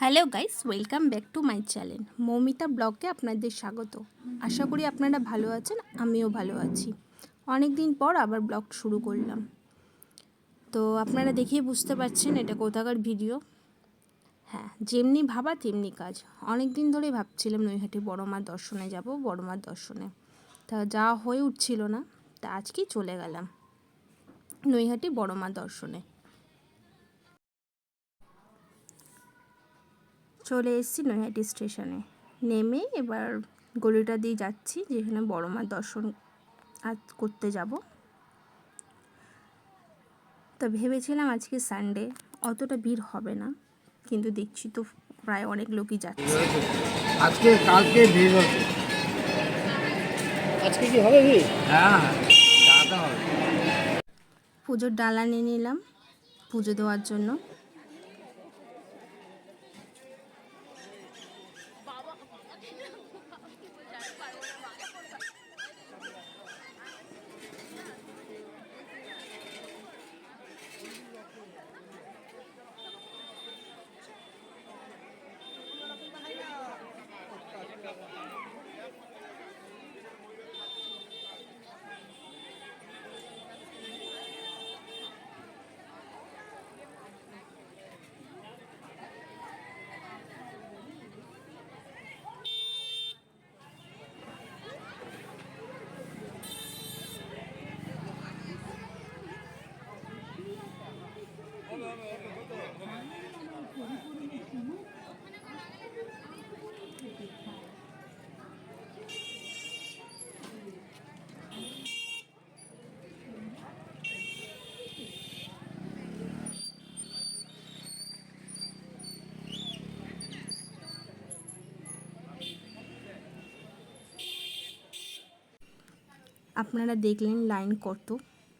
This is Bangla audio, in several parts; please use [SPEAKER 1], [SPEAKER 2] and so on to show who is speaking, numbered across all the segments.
[SPEAKER 1] Hello guys, welcome back to my channel. Moumita ব্লগে আপনাদের স্বাগত। আশা করি আপনারা ভালো আছেন, আমিও ভালো আছি। অনেক দিন পর আবার ব্লগ শুরু করলাম। তো আপনারা দেখেই বুঝতে পারছেন এটা কোথাকার ভিডিও। হ্যাঁ যেমনি ভাবা তেমনি কাজ। অনেক দিন ধরেই ভাবছিলাম নৈহাটি বড় মার দর্শনে যাব বড় মার দর্শনে। তা যা হয়ে উঠছিল না, তা আজকেই চলে গেলাম নৈহাটি বড় মার দর্শনে। চলে এসেছি নৈহাটি স্টেশনে। নেমে এবার গলিটা দিয়ে যাচ্ছি যেখানে বড় মার দর্শন আজ করতে যাব। তো ভেবেছিলাম আজকে সানডে অতটা ভিড় হবে না কিন্তু দেখছি তো প্রায় অনেক লোকই যাচ্ছে।
[SPEAKER 2] আজকে কালকে ভিড় হচ্ছে
[SPEAKER 3] আজকে কি হবে ভিড়?
[SPEAKER 2] হ্যাঁ হবে।
[SPEAKER 1] পুজোর ডালা নিয়ে নিলাম পুজো দেওয়ার জন্য। আপনারা দেখলেন লাইন কত।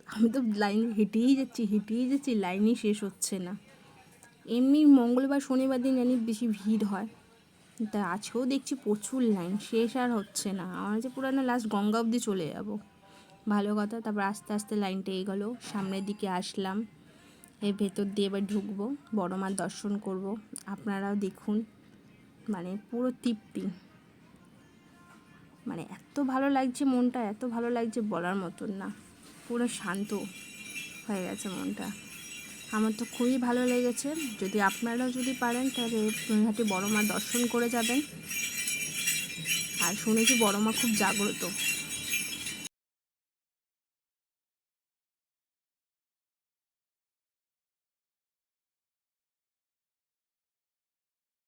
[SPEAKER 1] আমি তো লাইন হেঁটেই যাচ্ছি হেঁটেই যাচ্ছি, লাইনই শেষ হচ্ছে না। এমনি মঙ্গলবার, শনিবার দিন জানি বেশি ভিড় হয়। তা আজকেও দেখছি প্রচুর লাইন, শেষ আর হচ্ছে না। আমার যে পুরানো লাস্ট গঙ্গা অবধি চলে যাব। ভালো কথা, তারপর আস্তে আস্তে লাইনটা এগোলো, সামনের দিকে আসলাম। এর ভেতর দিয়ে এবার ঢুকবো, বড় মার দর্শন করব। আপনারাও দেখুন মানে পুরো তৃপ্তি। মানে এত ভালো লাগছে মনটা, এত ভালো লাগছে বলার মতন না। পুরো শান্ত হয়ে গেছে মনটা। আমার তো খুবই ভালো লেগেছে। যদি আপনারাও যদি পারেন, তাহলে নৈহাটি বড় মা দর্শন করে যাবেন। আর শুনেছি বড় মা খুব জাগ্রত।